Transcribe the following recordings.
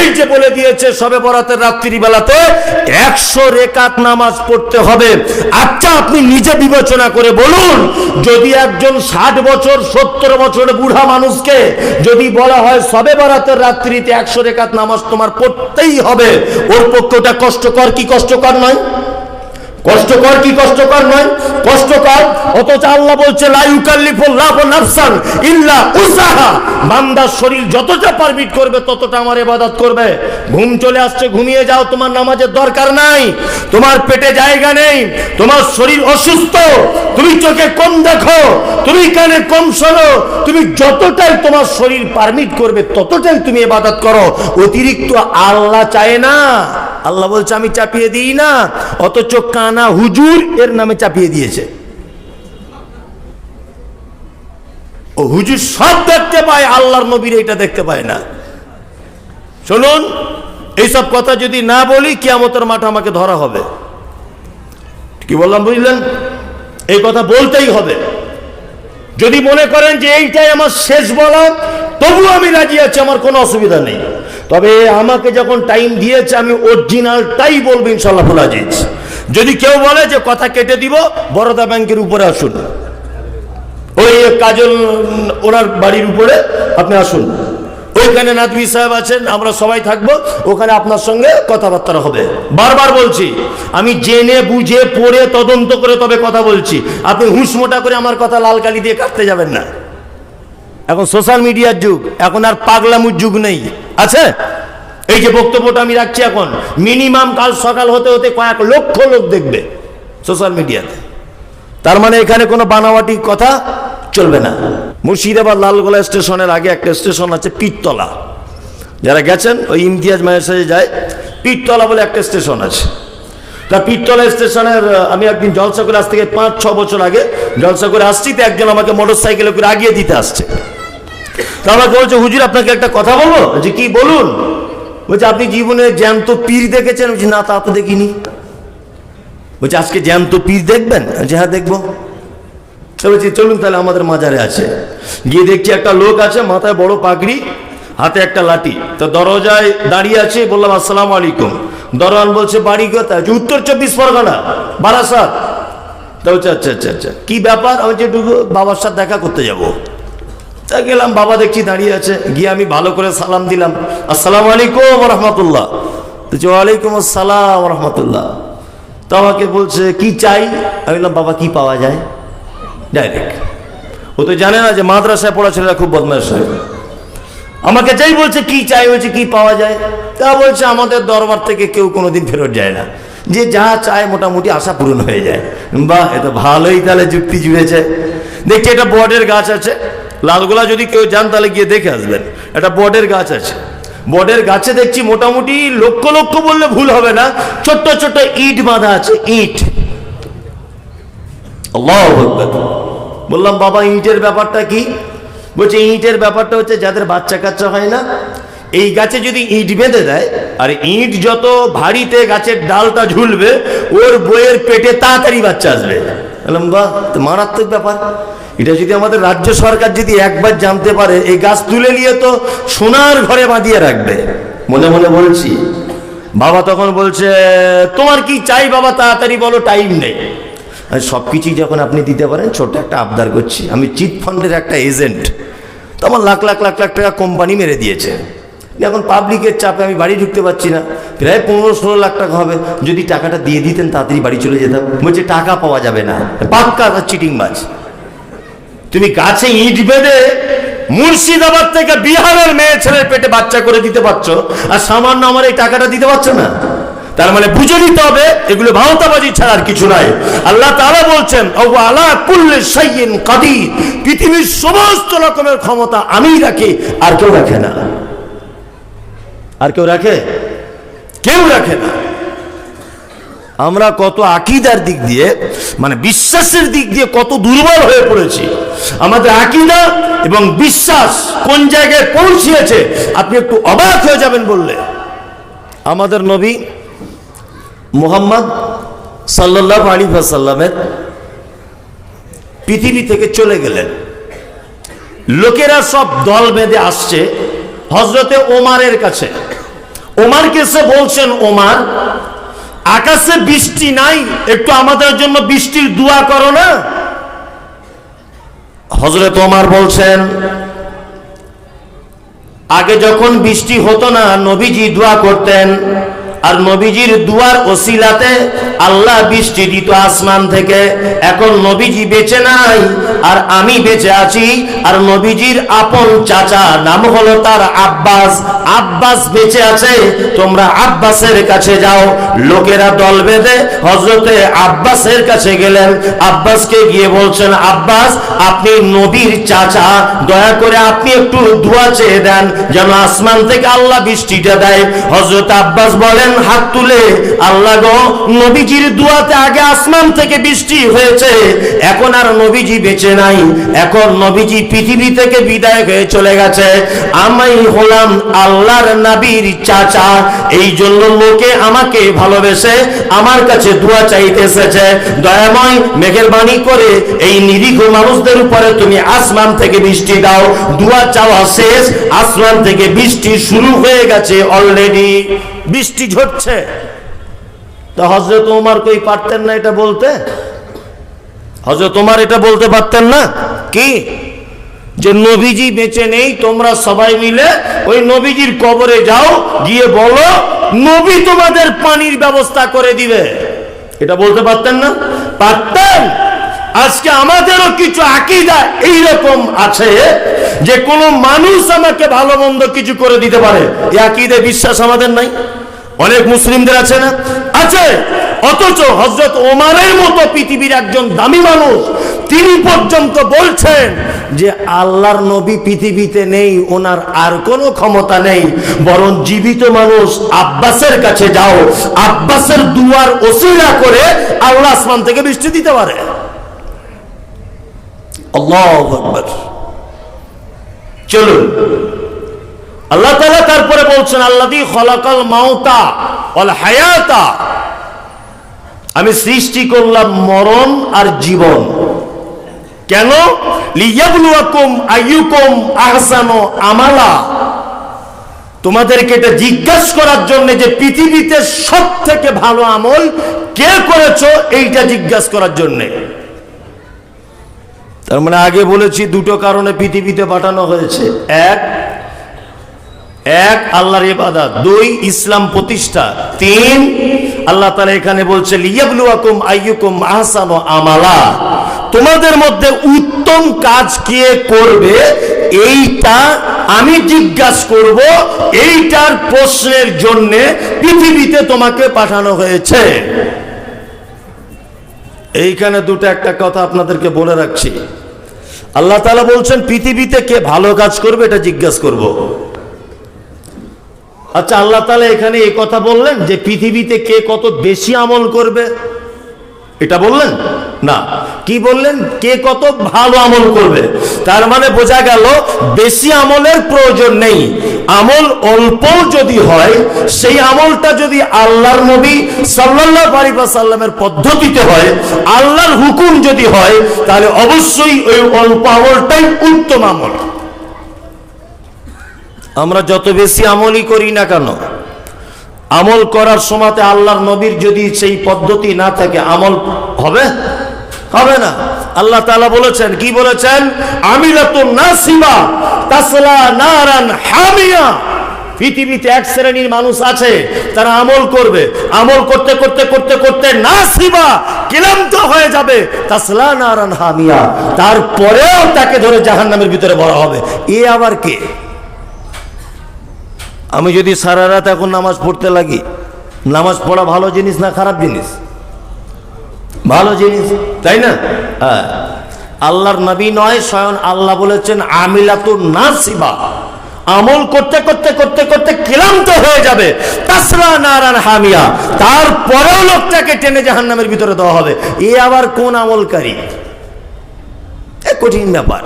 এই যে বলে দিয়েছে, সবে বরাতের রাত্রি বেলাতে, একশো রেকাত নামাজ পড়তে হবে। আচ্ছা আপনি নিজে বিবেচনা করে বলুন, যদি একজন ষাট বছর, সত্তর বছর বুড়া মানুষকে যদি বলা হয় সবে বরাতের রাত্রিতে একশো রেকাত নামাজ তোমার পড়তেই হবে, ওর পক্ষে ওটা কষ্টকর কি কষ্টকর নয়? কষ্টকর কি কষ্টকর নয়? কষ্টকর, অথচ আল্লাহ বলছে নাফসান ইল্লা উসাহা বান্দার শরীর যতটা পারমিট করবে, ততটা আমার ইবাদত করবে। ঘুম চলে আসছে, ঘুমিয়ে যাও, তোমার নামাজের দরকার নাই। তোমার পেটে জায়গা নেই, তোমার শরীর অসুস্থ। তুমি চোখে কম দেখো, তুমি কানে কম শোনো। তুমি যতটাই তোমার শরীর পারমিট করবে, ততটাই তুমি ইবাদত করো। অতিরিক্ত আল্লাহ চায় না। আল্লাহ বলছে, আমি চাপিয়ে দিই না, অথচ কানা হুজুর এর নামে চাপিয়ে দিয়েছে। ও হুজুর সব দেখতে পায়, আল্লাহর নবীর এটা দেখতে পায় না। শুনুন এইসব কথা যদি না বলি, কিয়ামতের মাঠে আমাকে ধরা হবে। কি বললাম, বুঝলেন? এই কথা বলতেই হবে। যদি মনে করেন যে এইটাই আমার শেষ বলা তবু আমি রাজি আছি, আমার কোনো অসুবিধা নেই। তবে আমাকে যখন টাইম দিয়েছে, আমি অরিজিনালটাই বলব ইনশাল্লাহ আজিজ যদি কেউ বলে যে কথা কেটে দিব, বরোদা ব্যাংকের উপরে আসুন। ওই কাজল, ওনার বাড়ির উপরে আপনি আসুন। ওইখানে নাদবি সাহেব আছেন, আমরা সবাই থাকব, ওখানে আপনার সঙ্গে কথাবার্তা হবে। বারবার বলছি, আমি জেনে বুঝে পড়ে তদন্ত করে তবে কথা বলছি। আপনি হুঁশ মোটা করে আমার কথা লাল কালি দিয়ে কাটতে যাবেন না। এখন সোশ্যাল মিডিয়ার যুগ, এখন আর পাগলামুর যুগ নেই। আছে? এই যে বক্তব্যটা আমি রাখছি এখন মিনিমাম কাল সকাল হতে হতে কয়েক লক্ষ লোক দেখবে সোশ্যাল মিডিয়াতে তার মানে এখানে কোনো বানাওয়াটি কথা চলবে না। মুর্শিদাবাদ লালগোলা স্টেশনের আগে একটা স্টেশন আছে পীরতলা। যারা গেছেন, ওই ইমতিয়াজ মায়ের সাথে যায়। পীরতলা বলে একটা স্টেশন আছে। তা পীরতলা স্টেশনের আমি একদিন জলসা করে আজ থেকে পাঁচ ছ বছর আগে জলসা করে আসছি, তো একজন আমাকে মোটর সাইকেলে করে আগিয়ে দিতে আসছে। তা আমাকে বলছে হুজুর আপনাকে একটা কথা বলব? যে কি বলুন? বলছে আপনি জীবনে জ্যান্ত পীর দেখেছেন? বলছি না তা তো দেখিনি। বলছে আজকে জ্যান্ত পীর দেখবেন? যে হ্যাঁ দেখব। বলছি চলুন তাহলে আমাদের মাজারে আছে। গিয়ে দেখছি একটা লোক আছে মাথায় বড় পাগড়ি হাতে একটা লাঠি। তো দরজায় দাঁড়িয়ে আছে বললাম আসসালাম আলাইকুম। দরওয়ান বলছে বাড়ি বলছে, উত্তর চব্বিশ পরগনা বারাসাত। তা বলছে আচ্ছা আচ্ছা আচ্ছা। কি ব্যাপার? আমি যে বাবার সাথে দেখা করতে যাব। তা গেলাম? বাবা দেখছি দাঁড়িয়ে আছে। গিয়ে আমি ভালো করে সালাম দিলাম। আসসালামু আলাইকুম রহমতুল্লাহ। ওয়ালাইকুম আসসালাম রহমতুল্লাহ। তো আমাকে বলছে, কি চাই? আমি বললাম, বাবা, কি পাওয়া যায়? ডাইরেক্ট ও তো জানে না যে মাদ্রাসায় পড়া ছেলেরা খুব বদমাস হয়। আমাকে যাই বলছে, কি চাই? বলছে, কি পাওয়া যায়? তা বলছে, আমাদের দরবার থেকে কেউ কোনোদিন ফেরত যায় না। যে যা চায় মোটামুটি আশা পূরণ হয়ে যায়। বাহ, এ তো ভালোই তাহলে যুক্তি জুড়েছে। দেখছি একটা বটের গাছ আছে। লালগোলা যদি কেউ যান, তাহলে গিয়ে দেখে আসবেন। একটা বটের গাছ আছে। বটের গাছে দেখছি মোটামুটি লক্ষ লক্ষ বললে ভুল হবে না, ছোট্ট ছোট্ট ইট বাঁধা আছে, ইট। বললাম, বাবা, ইটের ব্যাপারটা কি? বলছে, ইটের ব্যাপারটা হচ্ছে যাদের বাচ্চা কাচ্চা হয় না, এই গাছে যদি ইট বেঁধে দেয়, আর ইট যত ভারীতে গাছের ডালটা ঝুলবে, ওর বইয়ের পেটে তাড়াতাড়ি বাচ্চা আসবে। বললাম তো মারাত্মক ব্যাপার। এটা যদি আমাদের রাজ্য সরকার যদি একবার জানতে পারে, এই গাছ তুলে নিয়ে তো সোনার ঘরে বাঁধিয়ে রাখবে। মনে মনে বলছি। বাবা তখন বলছে, তোমার কি চাই বাবা? তাড়াতাড়ি বলো টাইম নেই। সব কিছুই যখন আপনি দিতে পারেন ছোট একটা আবদার করছি। আমি চিট ফান্ডের একটা এজেন্ট তো আমার লাখ লাখ লাখ লাখ টাকা কোম্পানি মেরে দিয়েছে। এখন পাবলিকের চাপে আমি বাড়ি ঢুকতে পারছি না। প্রায় পনেরো, ষোলো লাখ টাকা হবে। যদি টাকাটা দিয়ে দিতেন, তাড়াতাড়ি বাড়ি চলে যেতাম। বলছে, টাকা পাওয়া যাবে না। পাক্কা চিটিং বাজ তুমি গাছে ইট বেঁধে মুর্শিদাবাদ থেকে বিহারের মেয়ে ছেলের পেটে বাচ্চা করে দিতে পারছ, আর সামান্য আমার এই টাকাটা দিতে পারছ না? তার মানে বুঝে নিতে হবে, এগুলো ভাওতাবাজি ছাড়া আর কিছু নাই। আল্লাহ তারা বলছেন পৃথিবীর সমস্ত রকমের ক্ষমতা আমিই রাখি, আর কেউ রাখে না। আর কেউ রাখে? কেউ রাখে না। আমরা কত আকিদার দিক দিয়ে মানে বিশ্বাসের দিক দিয়ে কত দুর্বল হয়ে পড়েছি। আমাদের আকিদা এবং বিশ্বাস কোন জায়গায় পৌঁছিয়েছে, আপনি একটু অবাক হয়ে যাবেন বললে। আমাদের নবী মোহাম্মদ সাল্লাহ আলী সাল্লামের পৃথিবী থেকে চলে গেলেন। লোকেরা সব দল বেঁধে আসছে হজরতে ওমারের কাছে। ওমার কেসে বলছেন, ওমার আকাশে বৃষ্টি নাই, একটু আমাদের জন্য বৃষ্টির দোয়া করো না। হজরে তোমার বলছেন, আগে যখন বৃষ্টি হতো না, নবীজি দোয়া করতেন আর নবীজির দুয়ার ওসিলাতে আল্লাহ বৃষ্টি দিত আসমান থেকে। এখন নবীজি বেঁচে নাই, আর আমি বেঁচে আছি। আর নবীজির আপন চাচা নাম হলো তার আব্বাস। আব্বাস বেঁচে আছে, তোমরা আব্বাসের কাছে যাও। লোকেরা দল বেঁধে হজরতে আব্বাসের কাছে গেলেন। আব্বাসকে গিয়ে বলছেন, আব্বাস, আপনি নবীর চাচা। দয়া করে আপনি একটু দোয়া চেয়ে দেন, যেন আসমান থেকে আল্লাহ বৃষ্টিটা দেয়। হজরত আব্বাস বলেন হাত তুলে আল্লাহ গো, নবীজির দুয়াতে আগে আসমান থেকে বৃষ্টি হয়েছে। এখন আর নবীজি বেঁচে নাই। এখন নবীজি পৃথিবী থেকে বিদায় হয়ে চলে গেছে। আমি হলাম আল্লাহর নবীর চাচা। এই জন্য লোকে আমাকে ভালোবেসে আমার কাছে দোয়া চাইতে এসেছে। দয়াময় মেঘের বাণী করে এই নিরীহ মানুষদের উপরে তুমি আসমান থেকে বৃষ্টি দাও। দোয়া চাওয়া শেষ। আসমান থেকে বৃষ্টি শুরু হয়ে গেছে অলরেডি বৃষ্টি ঝরছে। তো হজরত ওমর কই পারতেন না এটা বলতে? হজরত ওমর এটা বলতে পারতেন না? কি? যে নবীজি বেঁচে নেই, তোমরা সবাই মিলে ওই নবীজির কবরে যাও, গিয়ে বলো, নবী তোমাদের পানির ব্যবস্থা করে দিবে। এটা বলতে পারতেন না? পারতেন? আজকে আমাদেরও কিছু আকিদা এইরকম আছে যে কোনো মানুষ আমাকে ভালো মন্দ কিছু করে দিতে পারে। এই আকিদে বিশ্বাস আমাদের নাই। অনেক মুসলিমদের আছে না? আছে। অথচ হজরত ওমারের মতো পৃথিবীর একজন দামি মানুষ, তিনি পর্যন্ত বলছেন যে আল্লাহর নবী পৃথিবীতে নেই, ওনার আর কোনো ক্ষমতা নেই। বরং জীবিত মানুষ আব্বাসের কাছে যাও, আব্বাসের দুয়ার ওসিলা করে আল্লাহ আসমান থেকে বৃষ্টি দিতে পারে। চলুন। আল্লাহ তাআলা তারপরে বলছেন আল্লাদি খলাকাল মাউতা ওয়াল হায়াতা। আমি সৃষ্টি করলাম মরণ আর জীবন। কেন? লিয়াবলুয়াকুম আইয়ুকুম আহসানু আমালা। তোমাদেরকে এটা জিজ্ঞাসা করার জন্য যে পৃথিবীতে সব থেকে ভালো আমল কে করেছ, এইটা জিজ্ঞাসা করার জন্যে। তার মানে আগে বলেছি, দুটো কারণে পৃথিবীতে পাঠানো হয়েছে। এক এক, আল্লাহর ইবাদত। দুই, ইসলাম প্রতিষ্ঠা। তিন, আল্লাহ তাআলা এখানে বলছে, লিয়াবলুয়াকুম আইয়ুকুম আহসানু আমালা। তোমাদের মধ্যে উত্তম কাজ কে করবে? এইটা আমি জিজ্ঞাসা করব, এইটার প্রশ্নের জন্য পৃথিবীতে তোমাকে পাঠানো হয়েছে। এইখানে দুটো একটা কথা আপনাদেরকে বলে রাখছি। আল্লাহ তাআলা বলছেন, পৃথিবীতে কে ভালো কাজ করবে, এটা জিজ্ঞাসা করব। আচ্ছা আল্লাহ তাআলা এখানে এই কথা বললেন যে পৃথিবীতে কে কত বেশি আমল করবে? এটা বললেন? না। কি বললেন? কে কত ভালো আমল করবে? তার মানে বোঝা গেল, বেশি আমলের প্রয়োজন নেই। আমল অল্প যদি হয়, সেই আমলটা যদি আল্লাহর নবী সাল্লাল্লাহু আলাইহি ওয়াসাল্লামের পদ্ধতিতে হয়, আল্লাহর হুকুম যদি হয়, তাহলে অবশ্যই ওই অল্প আমলটাই উত্তম আমল। আমরা যত বেশি আমলই করি না কেন, আমল করার সময়তে আল্লাহর নবীর যদি সেই পদ্ধতি না থাকে, আমল হবে? হবে না। আল্লাহ তাআলা বলেছেন, কি বলেছেন? আমিলাতুন নাসিবা তাসলা নারান হামিয়া। পৃথিবীতে এক শ্রেণির মানুষ আছে, তারা আমল করবে। আমল করতে করতে করতে করতে না নাসিবা ক্লান্ত হয়ে যাবে, তাসলা নারান হামিয়া। তারপরেও তাকে ধরে জাহান্নামের ভিতরে বড় হবে। এ আবার কে? আমি যদি সারা রাত এখন নামাজ পড়তে লাগি, নামাজ পড়া ভালো জিনিস না খারাপ জিনিস? ভালো জিনিস, তাই না? হ্যাঁ। আল্লাহর নবী নয়, স্বয়ং আল্লাহ বলেছেন, আমিলাতুন নাসিবা। আমল করতে করতে করতে করতে ক্লান্ত হয়ে যাবে। তাসরা নারান হামিয়া। তারপরেও লোকটাকে টেনে জাহান্নামের ভিতরে দেওয়া হবে। এ আবার কোন আমলকারী? কঠিন ব্যাপার।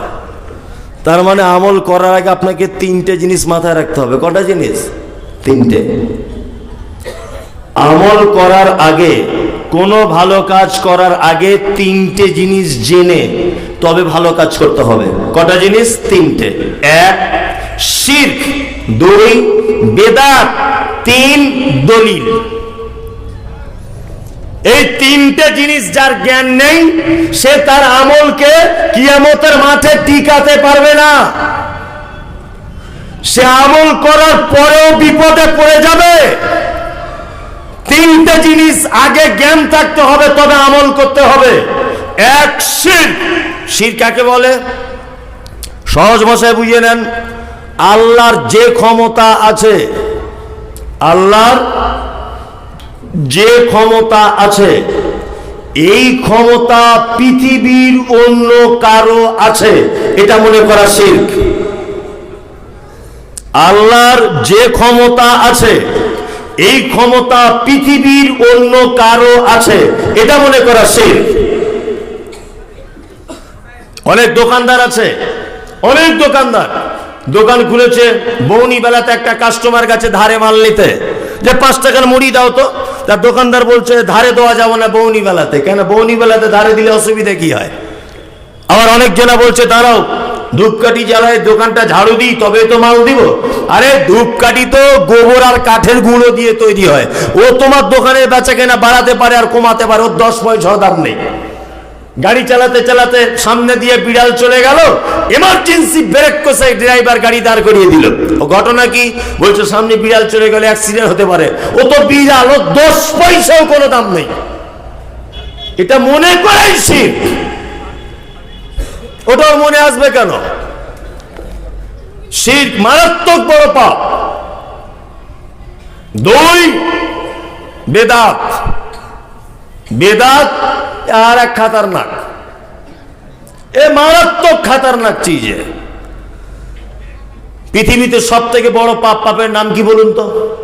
তার মানে আমল করার আগে আপনাকে তিনটে জিনিস মাথায় রাখতে হবে। কটা জিনিস? তিনটে। আমল করার আগে, কোনো ভালো কাজ করার আগে তিনটে জিনিস জেনে তবে ভালো কাজ করতে হবে। কটা জিনিস? তিনটে। এক, শির্ক। দুই, বেদাত। তিন, দলিল। এই তিনটে জিনিস যার জ্ঞান নেই, সে তার আমলকে কিয়ামতের মাঠে টিকাতে পারবে না। সে আমল করার পরেও বিপদে পড়ে যাবে। তিনটে জিনিস আগে জ্ঞান থাকতে হবে, তবে আমল করতে হবে। এক, শির। শির কাকে বলে? সহজ ভাষায় বুঝিয়ে নেন, আল্লাহর যে ক্ষমতা আছে, আল্লাহর যে ক্ষমতা আছে, এই ক্ষমতা পৃথিবীর অন্য কারও আছে। এটা মনে করা শির্ক। আল্লাহর যে ক্ষমতা আছে, এই ক্ষমতা পৃথিবীর অন্য কারও আছে। এটা মনে করা শির্ক। অনেক দোকানদার আছে, অনেক দোকানদার। দোকান খুলেছে, বৌনি বেলাতে একটা কাস্টমার কাছে ধারে মাল নিতে। যে পাঁচ টাকার মুড়ি দাও তো। তার দোকানদার বলছে, ধারে দেওয়া যাবে না বৌনি বেলাতে। কেন? বৌনি বেলাতে ধারে দিলে অসুবিধা কি হয়? আবার অনেক জনা বলছে তারাও ধূপকাঠি জ্বালায় দোকানটা ঝাড়ু দিই তবে তো মাল দিব। আরে, ধূপকাঠি তো গোবর আর কাঠের গুঁড়ো দিয়ে তৈরি হয়। ও তোমার দোকানের বেচা কেনা বাড়াতে পারে আর কমাতে পারে, ওর দশ পয়সা দাম নেই। গাড়ি চালাতে চালাতে সামনে দিয়ে বিড়াল চলে গেল। এমার্জেন্সি ব্রেক কষে ড্রাইভার গাড়ি দাঁড় করিয়ে দিল। ও ঘটনা কি? বলছে, সামনে বিড়াল চলে গেলে অ্যাক্সিডেন্ট হতে পারে। ও তো বিড়াল, ও দশ পয়সাও কোনো দাম নেই। এটা মনে করাই শিব। ওটার মনে আসবে কেন? শির মারাত্মক বড় পাপ। দুই, বেদাত। বেদাত এক খাতারনাক। এ মারাত্মক খাতারনাক চিজ। পৃথিবীতে সব থেকে বড় পাপ পাপের নাম কি বলুন তো?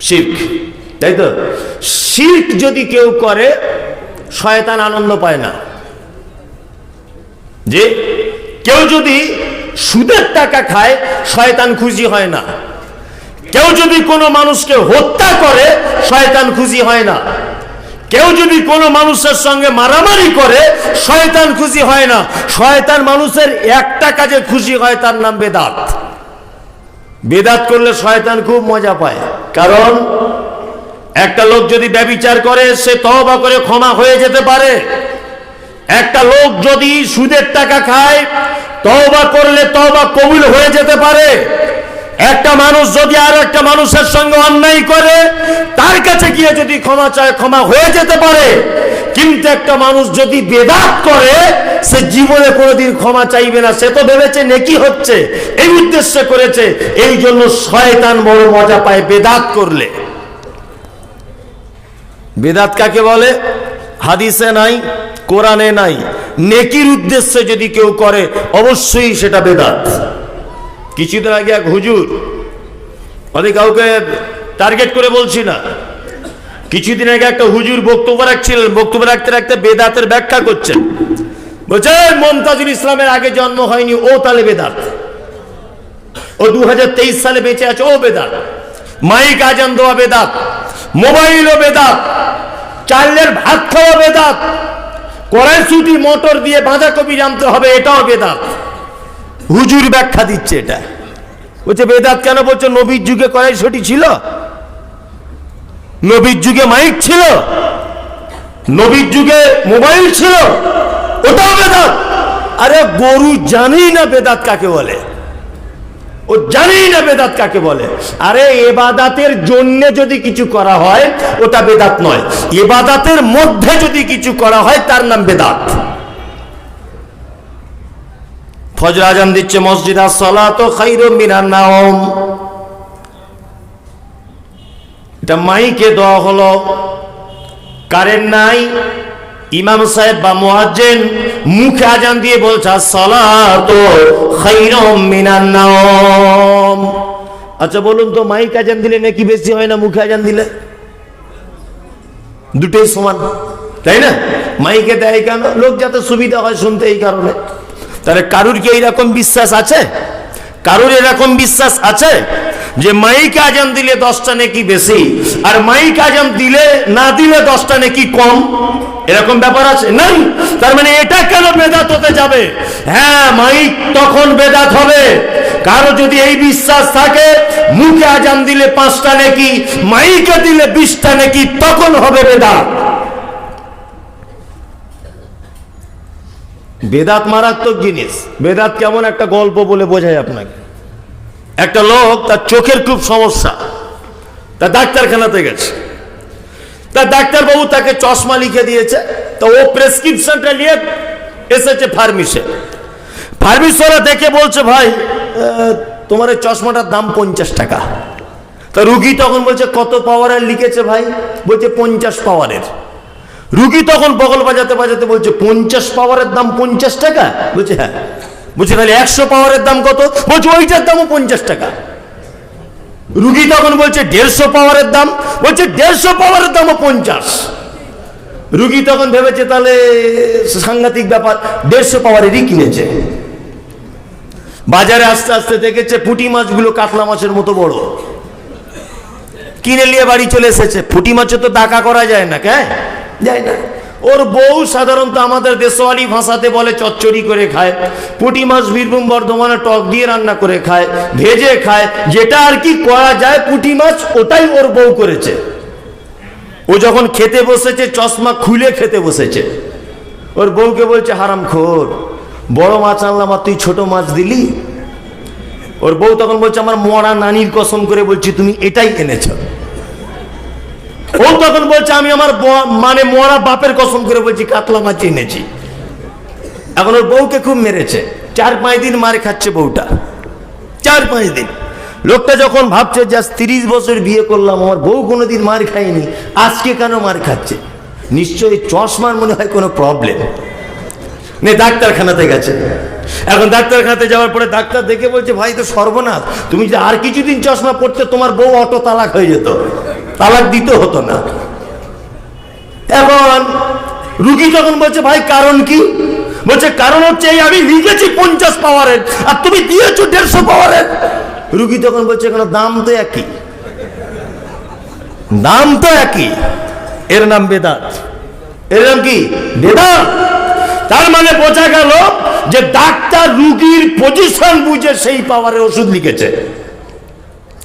শির্ক। তাই তো? শির্ক যদি কেউ করে, শয়তান আনন্দ পায় না। যে কেউ যদি সুদের টাকা খায়, শয়তান খুশি হয় না। কেউ যদি কোনো মানুষকে হত্যা করে, শয়তান খুশি হয় না। কেউ যদি কোনো মানুষের সঙ্গে মারামারি করে, শয়তান খুশি হয় না। শয়তান মানুষের একটা কাজে খুশি হয়, তার নাম বেদাত। বেদাত করলে শয়তান খুব মজা পায়। কারণ একটা লোক যদি ব্যবিচার করে, সে তহবা করে ক্ষমা হয়ে যেতে পারে। একটা লোক যদি সুদের টাকা খায়, তওবা করলে তওবা কবুল হয়ে যেতে পারে। একটা মানুষ যদি আর একটা মানুষের সঙ্গে অন্যায় করে, তার কাছে গিয়ে যদি ক্ষমা চায়, ক্ষমা হয়ে যেতে পারে। কিন্তু একটা মানুষ যদি বেদাত করে, সে জীবনে কোনোদিন ক্ষমা চাইবে না। সে তো ভেবেছে, নেকি হচ্ছে। এই উদ্দেশ্যে করেছে। এই জন্য শয়তান বড় মজা পায় বেদাত করলে। বেদাত কাকে বলে? হাদিসে নাই, কোরআনে নাই। নেকির উদ্দেশ্যে যদি কেউ করে, অবশ্যই সেটা বেদাত। কিছুদিন আগে এক হুজুর আমি কাউকে টার্গেট করে বলছি না। কিছুদিন আগে একটা হুজুর বক্তব্য রাখছিলেন, বক্তব্য রাখতে রাখতে বেদাতের ব্যাখ্যা করছেন। বলছে মমতাজুল ইসলামের আগে জন্ম হয়নি, ও তাহলে বেদাত। ও দু হাজার তেইশ সালে বেঁচে আছে, ও বেদাত। মাইক আজান দেওয়া বেদাত, মোবাইলও বেদাত, চালের ভাত খাওয়া বেদাত, কড়াইশুটি, মোটর দিয়ে বাঁধাকপি জানতে হবে, এটাও বেদাত। হুজুর ব্যাখ্যা দিচ্ছে এটা। বলছে, বেদাত কেন বলছে? নবীর যুগে কড়াইশুটি ছিল? নবীর যুগে মাইক ছিল? নবীর যুগে মোবাইল ছিল? ওটাও বেদাত। আরে গরু জানেই না বেদাত কাকে বলে। ও জানেই না বেদাত কাকে বলে। আরে এবাদাতের জন্য যদি কিছু করা হয়, ওটা বেদাত নয়। এবাদাতের মধ্যে যদি কিছু করা হয়, তার নাম বেদাত। ফজর আজান দিচ্ছে মসজিদ আসসালাত খাইরুম মিনান নাওম। এটা মাইকে দেওয়া হলো। কারেন্ট নাই। ইমাম সাহেব বা মুয়াজ্জিন মুখে আজান দিয়ে বলছে সালাতো মিনান নাওম। আচ্ছা বলুন তো, মাইক আজান দিলে নাকি বেশি হয় না মুখে আজান দিলে? দুটোই সমান, তাই না? মাইকে দেয় কেন? লোক যাতে সুবিধা হয় শুনতে এই কারণে। তাহলে কারুর কি এইরকম বিশ্বাস আছে? কারুর এরকম বিশ্বাস আছে যে মাইক আজান দিলে দশটা নাকি বেশি আর মাইক আজান দিলে না দিলে দশটা নাকি কম? এরকম ব্যাপার আছে? নাই। তার মানে এটা কেন বেদাত হতে যাবে? হ্যাঁ মাইক তখন বেদাত হবে। কারও যদি এই বিশ্বাস থাকে, মুখে আজান দিলে পাঁচটা নাকি, মাইকে দিলে বিশটা নাকি, তখন হবে বেদাত। বেদাত মারাত্মক জিনিস। বেদাত কেমন একটা গল্প বলে বোঝায় আপনাকে। একটা লোক তার চোখের খুব সমস্যা। তা ডাক্তারখানাতে গেছে। তা ডাক্তারবাবু তাকে চশমা লিখে দিয়েছে। তো ও প্রেসক্রিপশনটা নিয়ে এসেছে ফার্মিসে ফার্মিসরা দেখে বলছে, ভাই তোমার এই চশমাটার দাম পঞ্চাশ টাকা। তা রুগী তখন বলছে, কত পাওয়ারের লিখেছে ভাই? বলছে, পঞ্চাশ পাওয়ারের রুগী তখন বগল বাজাতে বাজাতে বলছে, পঞ্চাশ পাওয়ারের দাম পঞ্চাশ টাকা? বলছে হ্যাঁ। বলছে, তাহলে একশো পাওয়ারের দাম কত? বলছে, ওইটার দামও পঞ্চাশ টাকা। রুগী তখন বলছে, দেড়শো পাওয়ারের দাম? বলছে, দেড়শো পাওয়ারের দামও পঞ্চাশ। রুগী তখন ভেবেছে, তাহলে সাংঘাতিক ব্যাপার, দেড়শো পাওয়ারেরই কিনেছে। বাজারে আস্তে আস্তে দেখেছে, পুঁটি মাছগুলো কাতলা মাছের মতো বড়। কিনে নিয়ে বাড়ি চলে এসেছে। পুঁটি মাছে তো দাকা করা যায় না, কে? যায় না। ওর বউ সাধারণত আমাদের দেশওয়ালি ভাষাতে বলে চচ্চড়ি করে খায়, পুঁটি মাছ বীরভূম বর্ধমানে টক দিয়ে রান্না করে খায়, ভেজে খায়, যেটা আর কি করা যায়, পুঁটি মাছ ওটাই ওর বউ করেছে। ও যখন খেতে বসেছে, চশমা খুলে খেতে বসেছে। ওর বউকে বলছে হারাম খোর বড় মাছ আনলাম আর তুই ছোট মাছ দিলি? ওর বউ তখন বলছে, আমার মরা নানির কসম করে বলছি, তুমি এটাই এনেছ। ও তখন বলছে, আমি আমার মানে মরা বাপের কসম করে বলছি, কাতলা মাছ এনেছি। এখন ওর বউকে খুব মেরেছে। চার পাঁচ দিন মার খাচ্ছে বউটা। চার পাঁচ দিন। লোকটা যখন ভাবছে, যে তিরিশ বছর বিয়ে করলাম, আমার বউ কোনোদিন মার খায়নি, আজকে কেন মার খাচ্ছে? নিশ্চয়ই চশমার মনে হয় কোনো প্রবলেম নে, ডাক্তারখানাতে গেছে। এখন ডাক্তারখানাতে যাওয়ার পরে ডাক্তার দেখে বলছে, ভাই, তো সর্বনাশ। তুমি যে আর কিছুদিন চশমা পড়তে তোমার বউ অটো তালাক হয়ে যেত। তালাক দিতে হতো না। এখন রুগী যখন বলছে, ভাই, কারণ কি? বলছে, কারণ হচ্ছে এই আমি লিখেছি পঞ্চাশ পাওয়ারের, আর তুমি দিয়েছ দেড়শো পাওয়ারের। রুগী তখন বলছে কেন দাম তো একই। দাম তো একই। এর নাম বেদাত। এর নাম কি? বেদাত। তার মানে বোঝা গেল যে ডাক্তার রুগীর পজিশন বুঝে সেই পাওয়ারে ওষুধ লিখেছে।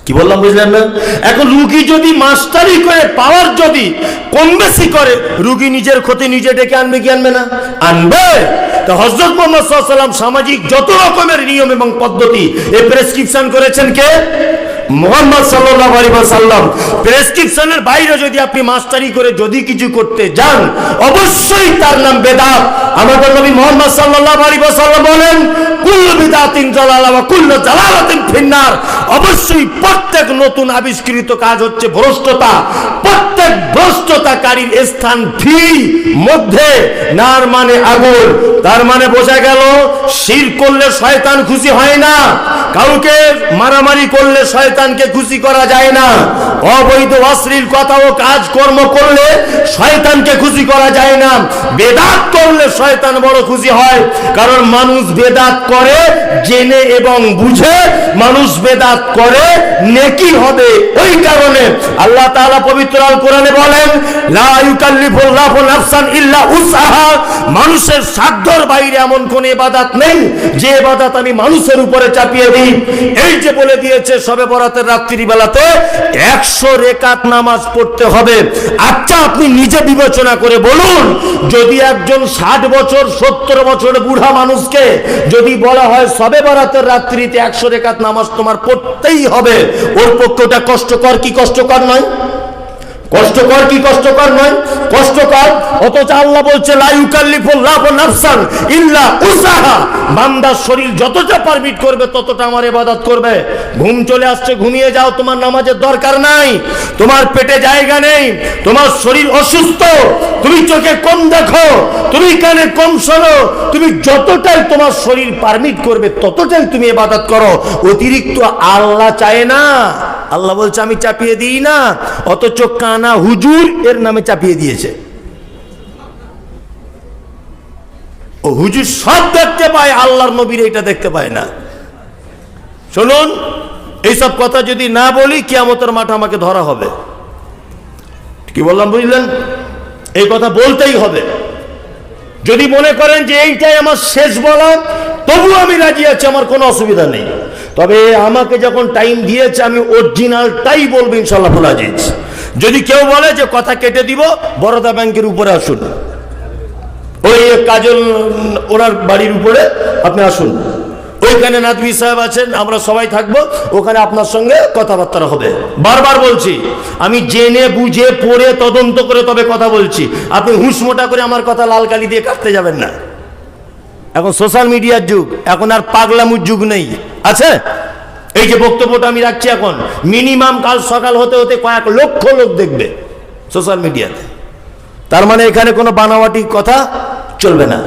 কি বললাম, বুঝলেন না? এখন রুগী যদি মাস্টারি করে, পাওয়ার যদি কম বেশি করে, রুগী নিজের ক্ষতি নিজে ডেকে আনবে কি আনবে না? আনবে! তো হজরত মোহাম্মদ সাল্লাম সামাজিক যত রকমের নিয়ম এবং পদ্ধতি, এ প্রেসক্রিপশন করেছেন কে? মোহাম্মদ সাল্লাহ সাল্লাম প্রেসক্রিপশনের বাইরে যদি আপনি মাস্টারি করে যদি কিছু করতে যান, অবশ্যই তার নাম বেদাত। আমাদের নবী মোহাম্মদ সাল্লাহ আলী সাল্লাম বলেন, কুল্লু বিদাতিন জালালা ওয়া কুল্লু জালালাতিন ফিন্নার। অবশ্যই প্রত্যেক নতুন আবিষ্কৃত কাজ হচ্ছে ভ্রষ্টতা। প্রত্যেক ভ্রষ্টতাকারীর স্থান ফি মধ্যে, নার মানে আগুন। তার মানে বোঝা গেল, শির করলে শয়তান খুশি হয় না। কাউকে মারামারি করলে শয়তানকে খুশি করা যায় না। অবৈধ, অশ্লীল কথা ও কাজ কর্ম করলে শয়তানকে খুশি করা যায় না। বেদাত করলে শয়তান বড় খুশি হয়, কারণ মানুষ বেদাত করে, জেনে এবং বুঝে। মানুষ বেদাত করে, নেকি হবে ওই কারণে। আল্লাহ তাআলা পবিত্র আল কোরআনে বলেন, লা ইউকাল্লিফুল্লাহু নাফসান ইল্লা উসআহা। মানুষের সাধ্যর বাইরে এমন কোন ইবাদত নেই। যে ইবাদত আমি মানুষের উপরে চাপিয়ে এই যে বলে দিয়েছে সবে বরাতের রাত্রিবেলাতে, একশো রেকাত নামাজ পড়তে হবে। আচ্ছা আপনি নিজে বিবেচনা করে বলুন, যদি একজন ষাট বছর, সত্তর বছর বুড়া মানুষকে যদি বলা হয় সবে বরাতের রাত্রিতে একশো রেকাত নামাজ তোমার পড়তেই হবে, ওর পক্ষে ওটা কষ্টকর কি কষ্টকর নয়? কষ্টকর কি কষ্টকর নয়? কষ্টকর? অথচ আল্লাহ বলছে নাফসান ইল্লা উসাহা বান্দার শরীর যতটা পারমিট করবে, ততটা আমার ইবাদত করবে। ঘুম চলে আসছে, ঘুমিয়ে যাও, তোমার নামাজের দরকার নাই। তোমার পেটে জায়গা নেই, তোমার শরীর অসুস্থ। তুমি চোখে কম দেখো, তুমি কানে কম শোনো। তুমি যতটাই তোমার শরীর পারমিট করবে, ততটাই তুমি ইবাদত করো। অতিরিক্ত আল্লাহ চায় না। আল্লাহ বলছে, আমি চাপিয়ে দিই না, অথচ কানা হুজুর এর নামে চাপিয়ে দিয়েছে। ও হুজুর সব দেখতে পায়, আল্লাহর নবীর এটা দেখতে পায় না। শুনুন, এইসব কথা যদি না বলি, কিয়ামতের মাঠে আমাকে ধরা হবে। কি বললাম, বুঝলেন? এই কথা বলতেই হবে। যদি মনে করেন যে এইটাই আমার শেষ বলা তবু আমি রাজি আছি, আমার কোনো অসুবিধা নেই। তবে আমাকে যখন টাইম দিয়েছে, আমি অরিজিনালটাই বলব ইনশাল্লাহ আজিজ। যদি কেউ বলে যে কথা কেটে দিব, বরোদা ব্যাংকের উপরে আসুন। ওই কাজল, ওনার বাড়ির উপরে আপনি আসুন। ওইখানে নাদবি সাহেব আছেন, আমরা সবাই থাকব, ওখানে আপনার সঙ্গে কথাবার্তা হবে। বারবার বলছি, আমি জেনে বুঝে পড়ে তদন্ত করে তবে কথা বলছি। আপনি হুঁশমোটা করে আমার কথা লাল কালি দিয়ে কাটতে যাবেন না। এখন সোশ্যাল মিডিয়ার যুগ, এখন আর পাগলামুর যুগ নেই। আছে? এই যে বক্তব্যটা আমি রাখছি এখন মিনিমাম কাল সকাল হতে হতে কয়েক লক্ষ লোক দেখবে সোশ্যাল মিডিয়াতে তার মানে এখানে কোনো বানাওয়াটি কথা চলবে না।